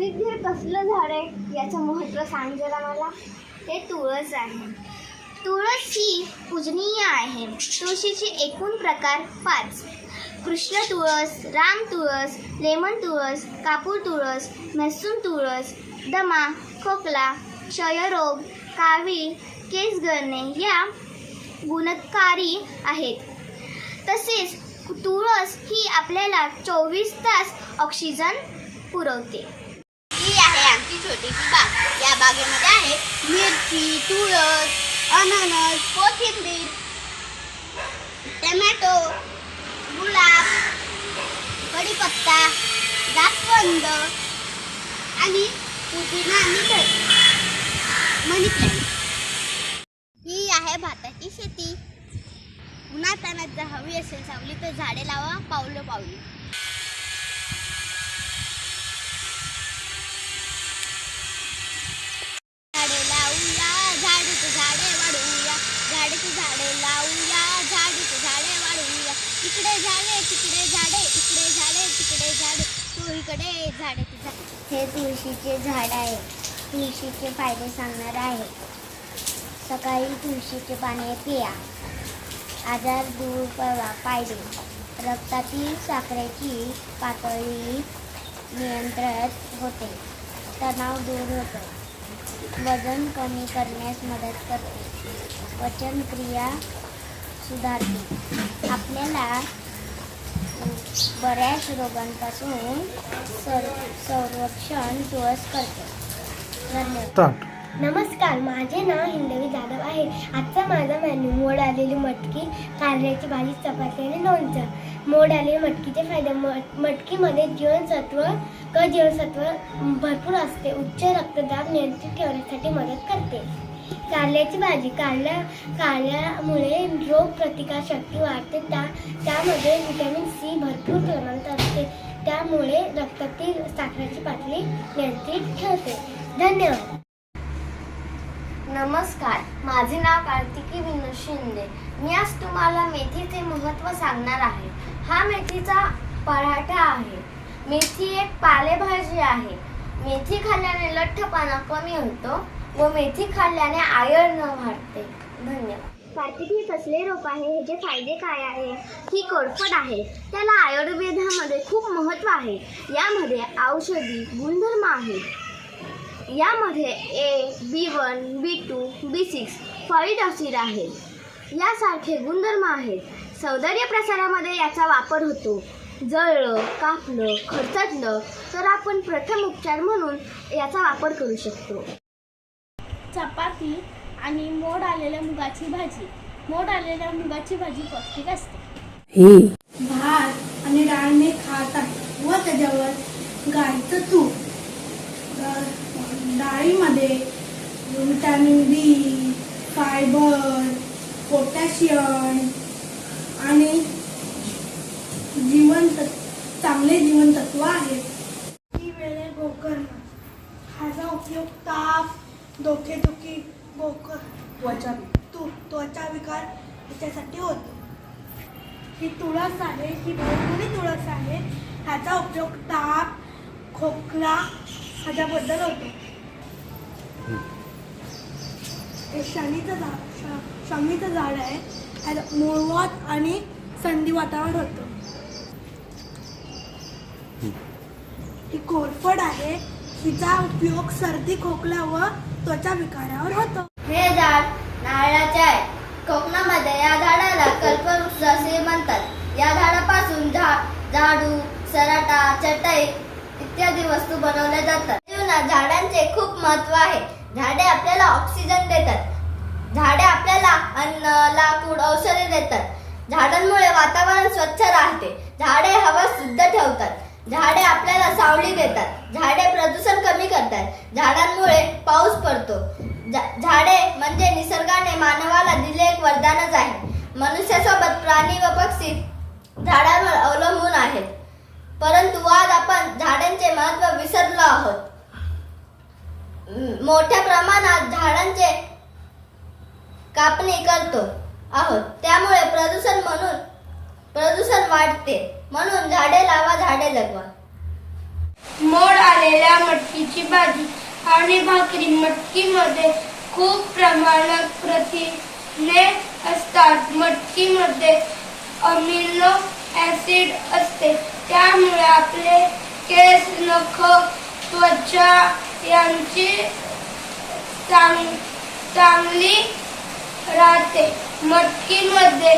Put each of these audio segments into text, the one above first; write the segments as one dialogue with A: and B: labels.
A: कार्तिक कसलं झाड आहे याचं महत्त्व सांग जरा मला. हे तुळस आहे. तुळस ही पूजनीय आहे. तुळशीचे एकूण प्रकार पाच. कृष्ण तुळस राम तुळस लेमन तुळस कापूर तुळस मेसून तुळस दमा खोकला क्षयरोग कावी केस गळणे या गुणकारी आहेत. तसेच तुळस ही आपल्याला चोवीस तास ऑक्सिजन पुरवते.
B: आहे आमची छोटीशी बाग. या बागेमध्ये आहे मिरची तुळस अननस कोथिंबीर टमॅटो गुलाब कढीपत्ता जास्वंद आणि पुदिना आणि मनी प्लॅन्ट ही आहे भाताची शेती. उन्हातानात जर हवी असेल सावली तर झाडे लावा पावलं पावली तिकडे इकडे झाडे तिकडे झाडे इकडे झाडे तिकडे झाडे. चोहीकडे झाडे झाडे.
A: हे तुळशीचे झाड आहे. तुळशीचे फायदे सांगणार आहे. सकाळी तुळशीचे पाणी पिया. आजार दूर पळवा पाहिजे रक्तातील साखरेची पातळी नियंत्रित होते. तणाव दूर होतो. वजन कमी करण्यास मदत करते. पचनक्रिया सुधारते. आपल्याला बऱ्याच रोगांपासून सर संरक्षण तुळस करते. नमस्कार माझे नाव हिंदवी जाधव आहे. आजचा माझा मेन्यू मोड आलेली मटकी कारल्याची भाजी चपाती आणि लोणचं. मोड आलेली मटकीचे फायदे मट मटकीमध्ये जीवनसत्व क जीवनसत्व भरपूर असते. उच्च रक्तदाब नियंत्रित ठेवण्यासाठी मदत करते. कारल्याची भाजी. कारल्या कारल्यामुळे रोग प्रतिकारशक्ती वाढते. त्या त्यामध्ये व्हिटॅमिन सी भरपूर प्रमाणात असते. त्यामुळे रक्तातील साखरेची पातळी नियंत्रित ठेवते. धन्यवाद. नमस्कार. माझे नाव कार्तिकी विनोद शिंदे. मी आज तुम्हाला मेथीचे महत्त्व सांगणार आहे. हा मेथीचा पराठा आहे. मेथी एक पालेभाजी आहे. मेथी खाल्ल्याने लठ्ठपणा कमी होतो. व मेथी खाल्ल्याने आयर्न वाढते. धन्यवाद. कार्तिक हे कसले रोप आहे? ह्याचे फायदे काय आहे? ही कोरफड आहे. त्याला आयुर्वेदामध्ये खूप महत्त्व आहे. यामध्ये औषधी गुणधर्म आहे यामध्ये A B one B two B six फॉईड acid आहे. यासारखे गुणधर्म आहेत. सौंदर्य प्रसारामध्ये याचा वापर होतो. जळलं कापलं खर्चाटलं तर आपण प्रथम उपचार म्हणून याचा वापर करू शकतो.
C: चपाती आणि मोड आलेल्या मुगाची भाजी. मोड आलेल्या मुगाची भाजी पौष्टिक असते.
D: भात आणि डाळने खात आहे. व त्याच्यावर गाईचं तूप. डाळीमध्ये विटॅमिन बी फायबर पोटॅशियम आणि जीवन चांगले जीवनतत्व आहेत ती वेळे गोकर्ण. ह्याचा उपयोग ताप डोकेदुखी गोकर त्वचा तू त्वचा विकार याच्यासाठी होतो. ही तुळस आहे ही भरपुरी तुळस आहे. ह्याचा उपयोग ताप खोकला ह्याच्याबद्दल होतो. हे शनीचं झाड शमीचं झाड आहे. ह्याला मूळवात आणि संधिवातावर होतं. ही कोरफड आहे. हिचा उपयोग सर्दी खोकला व त्वचा विकारावर होतो.
B: हे झाड नारळाचे आहे. कोकणामध्ये या झाडाला कल्पवृक्ष असे म्हणतात. या झाडापासून झाडू सराटा चटई इत्यादी वस्तू बनवल्या जातात. जीवनात झाडांचे खूप महत्त्व आहे. झाडे आपल्याला ऑक्सिजन देतात. झाडे आपल्याला अन्न लाकूड औषधे देतात. झाडांमुळे वातावरण स्वच्छ राहते. झाडे हवा शुद्ध ठेवतात. झाडे आपल्याला सावली देतात. झाडे प्रदूषण कमी करतात. झाडांमुळे पाऊस पडतो. झा- झाडे म्हणजे निसर्गाने मानवाला दिले एक वरदानच आहे. मनुष्यासोबत प्राणी व पक्षी झाडांवर अवलंबून आहेत. परंतु आज आपण झाडांचे महत्त्व विसरलो आहोत. मोठ्या प्रमाणात झाडांचे कापणी करतो आहोत. त्यामुळे प्रदूषण म्हणून प्रदूषण वाढते. म्हणून झाडे लावा झाडे जगवा
D: मोड आलेल्या
E: मटकीची भाजी आणि भाकरी मटकीमध्ये खूप प्रमाणात प्रथिने असतात. मटकीमध्ये अमिनो ॲसिड असते. त्यामुळे आपले केस नख त्वचा यांची चांग चांगली राहते. मटकीमध्ये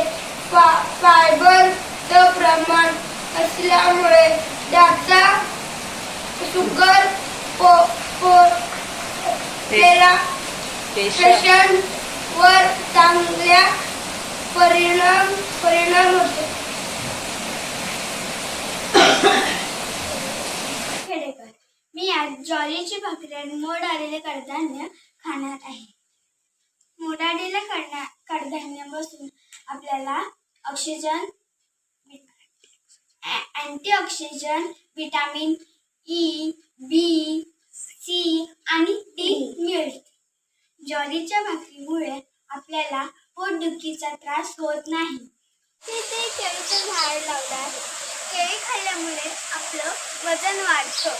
E: फायबरचं प्रमाण असल्यामुळे त्याचा शुगर पो पो पेरा पेशंटवर चांगल्या परिणाम परिणाम होतो.
C: खेडेकर मी आज ज्वारीची भाकरी आणि मोड आलेले कडधान्य खाणार आहे. मोड आलेले कडधान्य बसून आपल्याला oxygen antioxygen vitamin E B C आणि डी मिळते. ज्वारीच्या भाकरीमुळे आपल्याला पोटदुखीचा त्रास होत नाही. तिथे केळीचं झाड लावलं आहे केळी खाल्ल्यामुळे आपलं वजन वाढतं.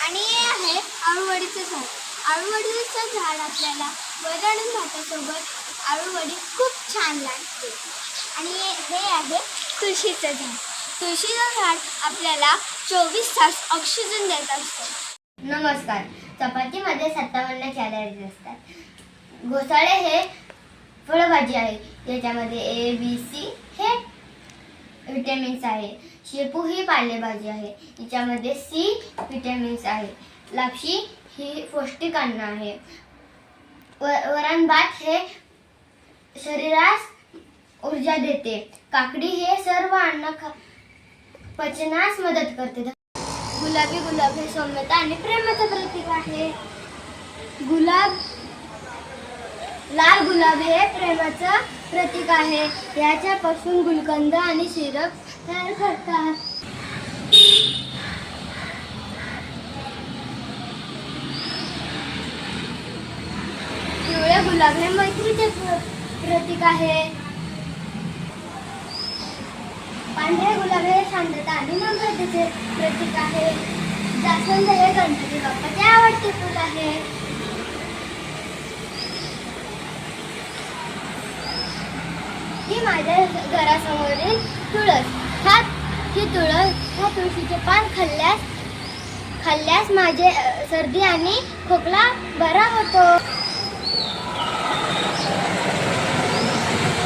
C: आणि हे आहे आळूवडीचं झाड. आळूवडीचं झाड आपल्याला वरण भातासोबत आळूवडी खूप छान लागते. आणि हे आहे तुळशीचं झाड. तुळशीचं झाड आपल्याला चोवीस तास ऑक्सिजन देत असतो.
A: नमस्कार. चपातीमध्ये सत्तावन्न कॅलरीज असतात. घोसाळे हे फळभाजी आहे. याच्यामध्ये ए बी सी हे विटॅमिन्स आहे. शेपू ही पालेभाजी आहे. याच्यामध्ये सी विटॅमिन्स आहे. लापशी ही पौष्टिक अन्न आहे. व वरण भात हे शरीरास ऊर्जा देते. काकडी हे सर्व अन्न ख पचनास मदत करते. गुलाबी गुलाब हे सौम्यता आणि प्रेमाचं प्रतीक आहे. गुलाब लाल गुलाब हे प्रेमाचं प्रतीक आहे. याच्यापासून गुलकंद आणि सिरप तयार करतात. पिवळे गुलाब हे मैत्रीचे प्र- प्रतीक आहे. पांढरे गुलाब हे शांतता आणि नम्रतेचे प्रतीक आहे. जास्वंद हे गणपती बाप्पाचे आवडते फूल आहे. ही माझ्या घरासमोरील तुळस. हा ही तुळस ह्या तुळशीचे पान खाल्ल्यास खाल्ल्यास माझे सर्दी आणि खोकला बरा होतो.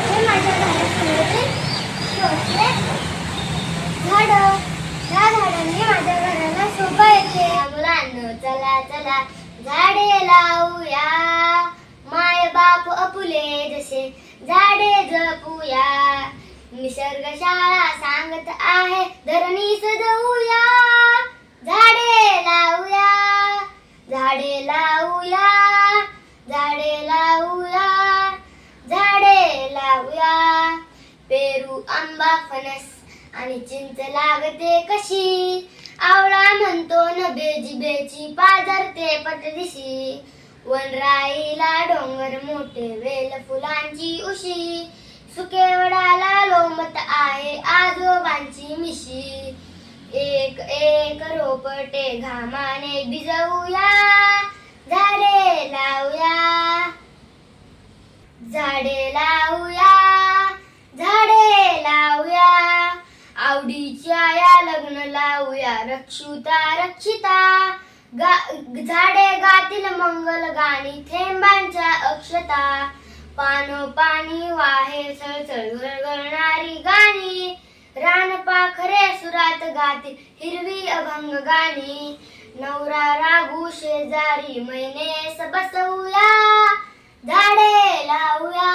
A: हे माझ्या घरासमोरील शोचे झाड. त्या झाडांनी माझ्या घराला शोभा येते. मुलांनो चला चला. झाडे लावूया. माय बाप अपुले जसे झाडे जपूया. निसर्ग शाळा सांगत आहे धरणी सजवूया. झाडे लावूया. झाडे लावूया. झाडे लावूया. झाडे लावूया. पेरू आंबा फणस. आणि चिंच लागते कशी? आवळा म्हणतो न बेजी बेची पाजरते पटदिशी. वनराईला डोंगर मोठे वेल फुलांची उशी. सुकेवडाला लोमत आहे आजोबांची मिशी. एक एक रोपटे घामाने भिजवूया झाडे लावूया. झाडे लावूया झाडे लावूया. आवडीच्या या लग्न लावूया. रक्षुता रक्षिता. गा झाडे गातील मंगल गाणी थेंबांच्या अक्षता. पाणी वाहे सळसळ गळगळणारी गाणी. रानपाखरे सुरात गातील हिरवी अभंग गाणी. नवरा रागू शेजारी मैनेस बसवूया झाडे लावूया.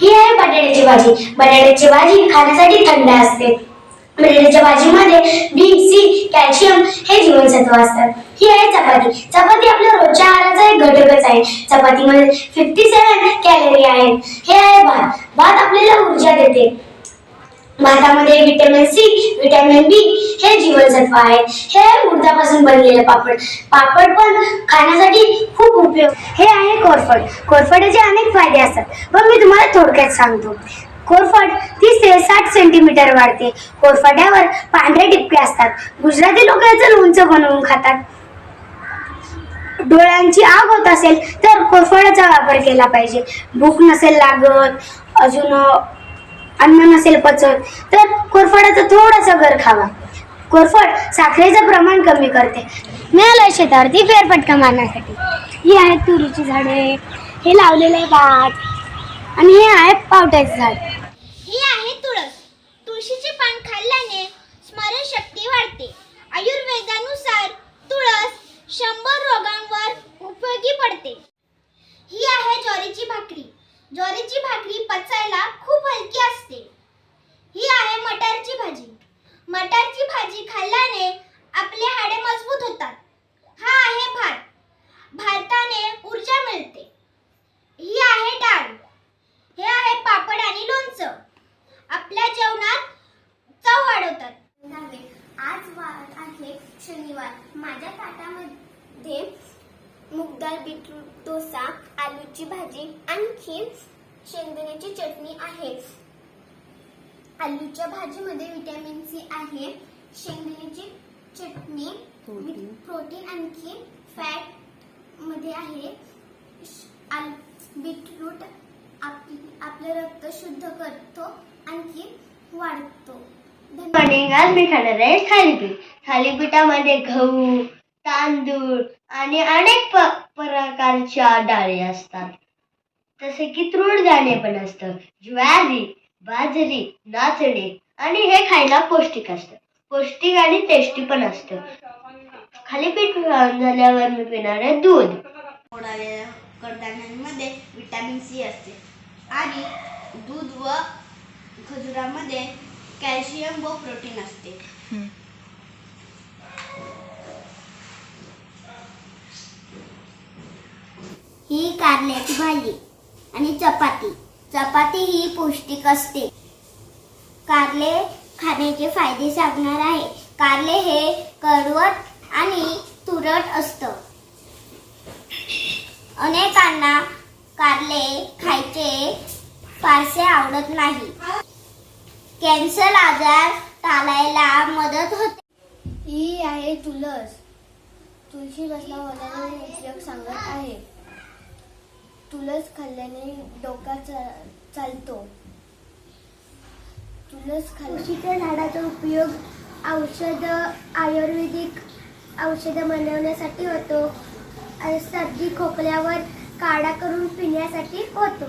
F: ही आहे बटाट्याची भाजी. बटाट्याची भाजी खाण्यासाठी थंड असते. बटाट्याच्या भाजीमध्ये बी सी कॅल्शियम हे जीवनसत्व असतात. ही आहे चपाती. चपाती आपल्या रोजच्या आहाराचा एक घटकच आहे. चपातीमध्ये फिफ्टी सेवन कॅलरी आहेत. हे आहे भात. भात आपल्याला ऊर्जा देते. भातामध्ये विटॅमिन सी विटॅमिन बी हे जीवनसत्व आहे. हे आहे उडदापासून बनलेलं पापड. पापड पण खाण्यासाठी खूप उपयोग. हे आहे कोरफड. कोरफडचे अनेक फायदे असतात. पण मी तुम्हाला थोडक्यात सांगतो. कोरफड तीस ते साठ सेंटीमीटर वाढते. कोरफड्यावर पांढरे टिपके असतात. गुजराती लोक याचं लोणचं बनवून खातात. डोळ्यांची आग होत असेल तर कोरफडाचा वापर केला पाहिजे. भूक नसेल लागत अजून अन्न नसेल पचत तर कोरफडाचा थोडासा घर खावा. कोरफड साखरेचं प्रमाण कमी करते. मिळालं शेतावरती फेरफटका मारण्यासाठी. ही आहेत तुरीची झाडे. हे लावलेलं आहे भात. आणि हे आहे पावट्याचं झाड.
C: ही आहे तुळस. तुळशीचे पान खाल्ल्याने स्मरणशक्ती वाढते. आयुर्वेदानुसार तुळस शंभर रोगांवर उपयोगी पडते. ही आहे ज्वारीची भाकरी. ज्वारीची भाकरी पचायला खूप हलकी असते. ही आहे मटारची भाजी. मटारची भाजी खाल्ल्याने आपले हाडे मजबूत होतात. हा आहे भात. भाताने ऊर्जा मिळते. ही आहे डाळ. हे आहे पापड आणि लोणचं. आपल्या जेवणात चव वाढवतात.
A: नव्हे आज वार आहे शनिवार. माझ्या ताटामध्ये मुगदाळ बीटरूट डोसा आलूची भाजी आणखी शेंगदाण्याची चटणी आहे. आलूच्या भाजीमध्ये विटॅमिन सी आहे. शेंगदाण्याची चटणी प्रोटीन आणखी फॅटमध्ये आहे. श- आल बीटरूट आप आपलं रक्त शुद्ध करतो आणखी वाढतो.
G: मॉर्निंग आज मी खाणार आहे थालीपीठ. थालीपीठामध्ये गहू तांदूळ आणि अनेक प्रकारच्या डाळी असतात. जसे की तृणधान्य पण असतं ज्वारी बाजरी नाचणी आणि हे खायला पौष्टिक असतं. पौष्टिक आणि टेस्टी पण असतं. थालीपीठ खाऊन झाल्यावर मी पिणार आहे दूध
H: कडधान्यांमध्ये विटॅमिन सी असते. आणि दूध व खजुरामध्ये कॅल्शियम व प्रोटीन असते.
G: ही कारल्याची भाजी आणि चपाती. चपाती ही पौष्टिक असते. कारले खाण्याचे फायदे सांगणार आहे. कारले हे कडवट आणि तुरट असतं. अनेकांना कारले खायचे फारसे आवडत नाही. कॅन्सर आजार टाळायला मदत होते.
A: ही आहे तुळस तुळशी बसला होणारे उपयोग सांगत आहे. तुळस खाल्ल्याने डोका चालतो. तुळस तुळशीच्या झाडाचा उपयोग औषध आयुर्वेदिक औषधं बनवण्यासाठी होतो. आणि सर्दी खोकल्यावर काढा करून पिण्यासाठी होतो.